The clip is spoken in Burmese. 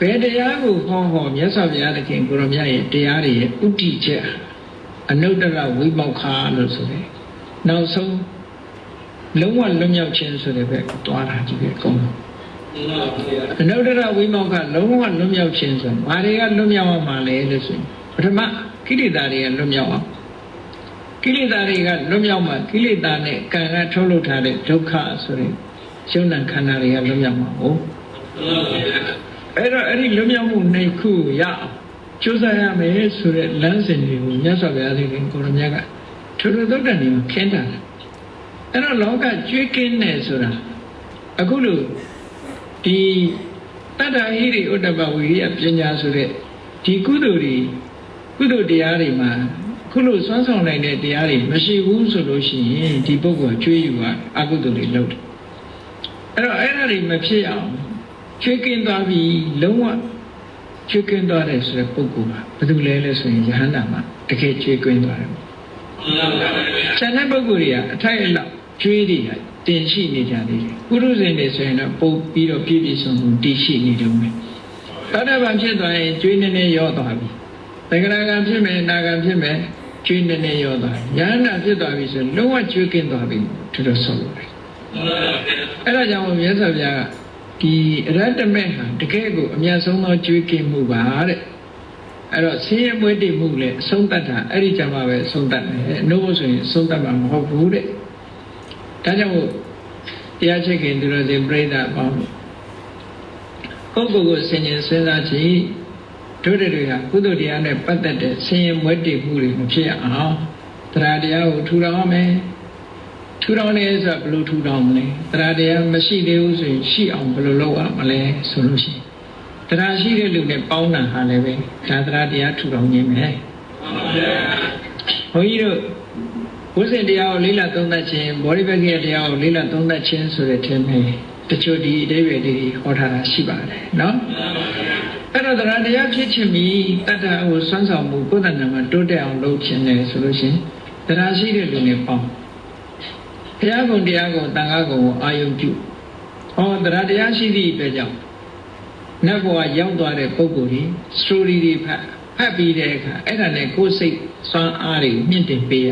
ဘယ်တရားကိုဟောဟောမြတ်စွာဘုရားသခင်ကိုရောမြတ်ရဲ့တရားတွေရဲ့ဥတည်ချက်အနုတ္တရဝိမောက္ခလို့ဆိုတယ်နောက်ဆုံးလုံးဝလွတ်မြောက်ခြင်းဆိုတဲ့ဘက်ကိုသွားတာဒီပဲကောင်းတယ်အနုတ္တရဝိမောက္ခလုံးဝလွတ်မြောက်ခြင်းဆိုဘာတွေကလွတ်မြောက်အောင်မှာလဲလို့ဆိုရင်ပထမကိလေသာတွေကလွတ်မြောက်အောင်ကိလေသာတွေကလွတ်မြောက်မှကိလေသာနဲ့ကံကထုတ်လုပ်ထားတဲ့ဒုက္ခဆိုတဲ့ရှုံးနံခန္ဓာတွေကလွတ်မြောက်မှာဟုတ် အဲ့တော့အဲ့ဒီလွတ်မြောက်မှုနှစ်ခုရအောင်ကြိုးစားရမယ်ဆိုတဲ့လမ်းစဉ်တွေကိုမြတ်စွာဘုရားသခင်ကိုရမြတ်ကထူထူသုတ်တန်နေခင်းတာတယ်အဲ့တော့လောကကျွေးကင်းနေဆိုတာအခုလို့ဒီတတ္တဟိရိဥတ္တပဝိရိယပညာဆိုတဲ့ဒီကုသိုလ်တွေကုသိုလ်တရားတွေမှာခုလို့စွမ်းဆောင်နိုင်တဲ့တရားတွေမရှိဘူးဆိုလို့ရှိရင်ဒီပုဂ္ဂိုလ်ကျွေးယူတာအကုသိုလ်တွေလုပ်တယ်အဲ့တော့အဲ့ဒါတွေမဖြစ်အောင် ချွေးကင်းသွားပြီလုံးဝချွေးကင်းသွားတယ်ဆိုတဲ့ပုဂ္ဂိုလ်ကဘာလို့လဲလဲဆိုရင်ယဟန္တာမှာတကယ်ချွေးကင်းသွားတယ်ကျန်တဲ့ပုဂ္ဂိုလ်တွေကအထိုက်အလောက်ကျွေးတွေကတင်ရှိနေကြသေးတယ်ပုရုဇဉ်တွေဆိုရင်တော့ပုတ်ပြီးတော့ပြည့်ပြည့်စုံစုံတည်ရှိနေတယ်မယ်သောတာပန်ဖြစ်သွားရင်ကျွေးနေနေရောသွားပြီသက္ကရာကံဖြစ်မယ်နာကံဖြစ်မယ်ကျွေးနေနေရောသွားယဟန္တာဖြစ်သွားပြီဆိုရင်လုံးဝကျွေးကင်းသွားပြီသူတို့ဆိုလို့တယ်အဲ့ဒါကြောင့်မြတ်စွာဘုရားက ဒီအရတ္တမေဟာတကယ်ကိုအမြတ်ဆုံးသောကျွေးကင်းမှုပါတဲ့အဲ့တော့ဆင်းရဲမွေးတည်မှုလည်းအဆုံးတတ်တာအဲ့ဒီကြမှာပဲအဆုံးတတ်တယ်အနုဘဆိုရင်အဆုံးတတ်မှာမဟုတ်ဘူးတဲ့ဒါကြောင့်မို့တရားချက်ခင်သူတော်စင်ပြိဿအပေါင်းကိုယ့်ကိုယ်ကိုဆင်ញင်စဉ်းစားကြည့်တို့တွေကကုသိုလ်တရားနဲ့ပတ်သက်တဲ့ဆင်းရဲမွဲတည်မှုတွေမဖြစ်အောင်တရားတရားကိုထူထောင်ရမယ် ထူထောင်နေဆိုတာဘယ်လိုထူထောင်မလဲတရားတရားမရှိသေးဘူးဆိုရင်ရှိအောင်ဘယ်လိုလုပ်ရမလဲဆိုလို့ရှိရင်တရားရှိတဲ့လူနဲ့ပေါင်းတာဟာလည်းပဲဒါတရားတရားထူထောင်ခြင်းပဲဘုန်းကြီးတို့ဘုဇင်တရားကိုလေးလာသုံးသပ်ခြင်းဘောဓိပက္ခိယတရားကိုလေးလာသုံးသပ်ခြင်းဆိုတဲ့ထင်မယ်တချို့ဒီအတိပ္ပယ်တွေဟောထားတာရှိပါတယ်နော်အဲ့တော့တရားတရားဖြစ်ခြင်းပြီးတတ္တကိုစွမ်းဆောင်မှုကိုယ်တဏ္ဍာမှာတိုးတက်အောင်လုပ်ခြင်းလေဆိုလို့ရှိရင်တရားရှိတဲ့လူနဲ့ပေါင်း ဘုရားကုံတရားကုံတန်ခါကုံကိုအာယုံပြုဟောတရားတရားရှိသည့်အတွက်ကြောင့်နတ်ဘဝရောက်သွားတဲ့ပုဂ္ဂိုလ်ကြီးစတိုရီတွေဖတ်ဖတ်ပြီးတဲ့အခါအဲ့ဒါနဲ့ကိုယ်စိတ်စွမ်းအားတွေမြင့်တင်ပေးရ